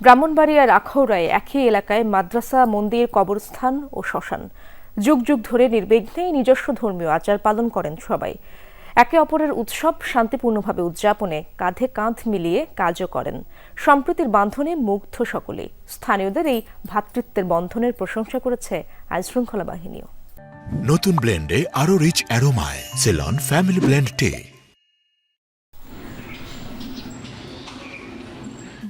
ব্রাহ্মণবাড়িয়ার আখাউড়ায় একই এলাকায় মাদ্রাসা, মন্দির, কবরস্থান ও শ্মশান। যুগ যুগ ধরে নির্বিঘ্নে নিজস্ব ধর্মীয় আচার পালন করেন সবাই। একে অপরের উৎসব শান্তিপূর্ণভাবে উদযাপনে কাঁধে কাঁধ মিলিয়ে কাজও করেন। সম্প্রীতির বান্ধনে মুগ্ধ সকলেই। স্থানীয়দের এই ভ্রাতৃত্বের বন্ধনের প্রশংসা করেছে আইনশৃঙ্খলা বাহিনীও। নতুন ব্লেন্ডে আরও রিচ অ্যারোমায় সেলন ফ্যামিলি ব্লেন্ড টে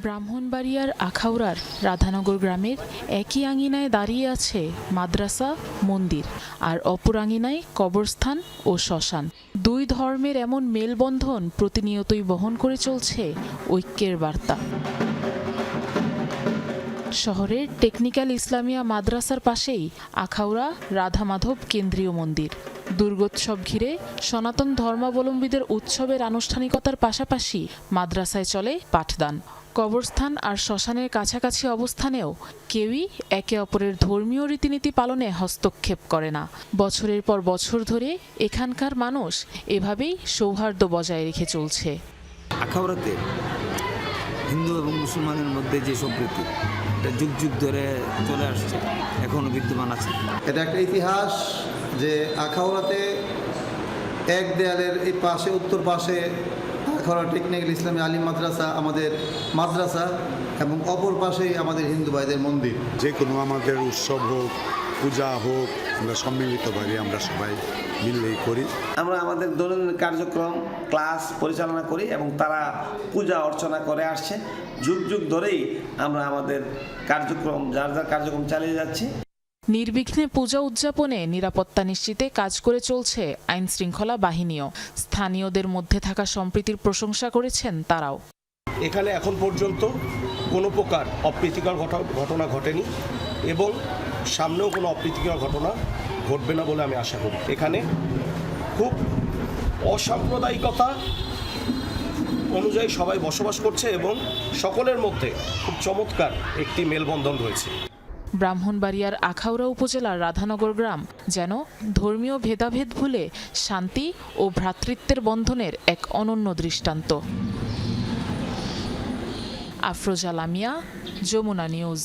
ব্রাহ্মণবাড়িয়ার আখাউড়ার রাধানগর গ্রামের একই আঙিনায় দাঁড়িয়ে আছে মাদ্রাসা, মন্দির আর অপর আঙিনায় কবরস্থান ও শ্মশান। দুই ধর্মের এমন মেলবন্ধন প্রতিনিয়তই বহন করে চলছে ঐক্যের বার্তা। শহরের টেকনিক্যাল ইসলামিয়া মাদ্রাসার পাশেই আখাউড়া রাধা মাধব কেন্দ্রীয় মন্দির। দুর্গোৎসব ঘিরে সনাতন ধর্মাবলম্বীদের উৎসবের আনুষ্ঠানিকতার পাশাপাশি মাদ্রাসায় চলে পাঠদান। কবরস্থান আর শ্মশানের কাছাকাছি অবস্থানেও কেউই একে অপরের ধর্মীয় রীতিনীতি পালনে হস্তক্ষেপ করে না। বছরের পর বছর ধরে এখানকার মানুষ এভাবেই সৌহার্দ্য বজায় রেখে চলছে। আখাউড়াতে হিন্দু এবং মুসলমানের মধ্যে যে সম্প্রীতি এটা যুগ যুগ ধরে চলে আসছে এখনও বিদ্যমান আছে। এটা একটা ইতিহাস যে আখাউড়াতে এক দেয়ালের এই পাশে উত্তর পাশে আখাউড়া টেকনিক্যাল ইসলামী আলী মাদ্রাসা আমাদের মাদ্রাসা এবং অপর পাশেই আমাদের হিন্দু ভাইদের মন্দির। যে কোনো আমাদের উৎসব হোক পূজা হোক আমরা সম্মিলিতভাবে আমরা সবাই মিললেই করি। আমরা আমাদের দৈনন্দিন কার্যক্রম ক্লাস পরিচালনা করি এবং তারা পূজা অর্চনা করে আসছে। যুগ যুগ ধরেই আমরা আমাদের কার্যক্রম যার যার কার্যক্রম চালিয়ে যাচ্ছি। নির্বিঘ্নে পূজা উদযাপনে নিরাপত্তা নিশ্চিতে কাজ করে চলছে আইন শৃঙ্খলা বাহিনীও। স্থানীয়দের মধ্যে থাকা সম্প্রীতির প্রশংসা করেছেন তারাও। এখানে এখন পর্যন্ত কোনো প্রকার অপ্রীতিকর ঘট- ঘটনা ঘটেনি এবং সামনেও কোনো অপ্রীতিকর ঘটনা ঘটবে না বলে আমি আশা করি। এখানে খুব অসাম্প্রদায়িকতা অনুযায়ী সবাই বসবাস করছে এবং সকলের মধ্যে খুব চমৎকার একটি মেলবন্ধন রয়েছে। ব্রাহ্মণবাড়িয়ার আখাউড়া উপজেলার রাধানগর গ্রাম যেন ধর্মীয় ভেদাভেদ ভুলে শান্তি ও ভ্রাতৃত্বের বন্ধনের এক অনন্য দৃষ্টান্ত। আফরোজা লামিয়া যমুনা নিউজ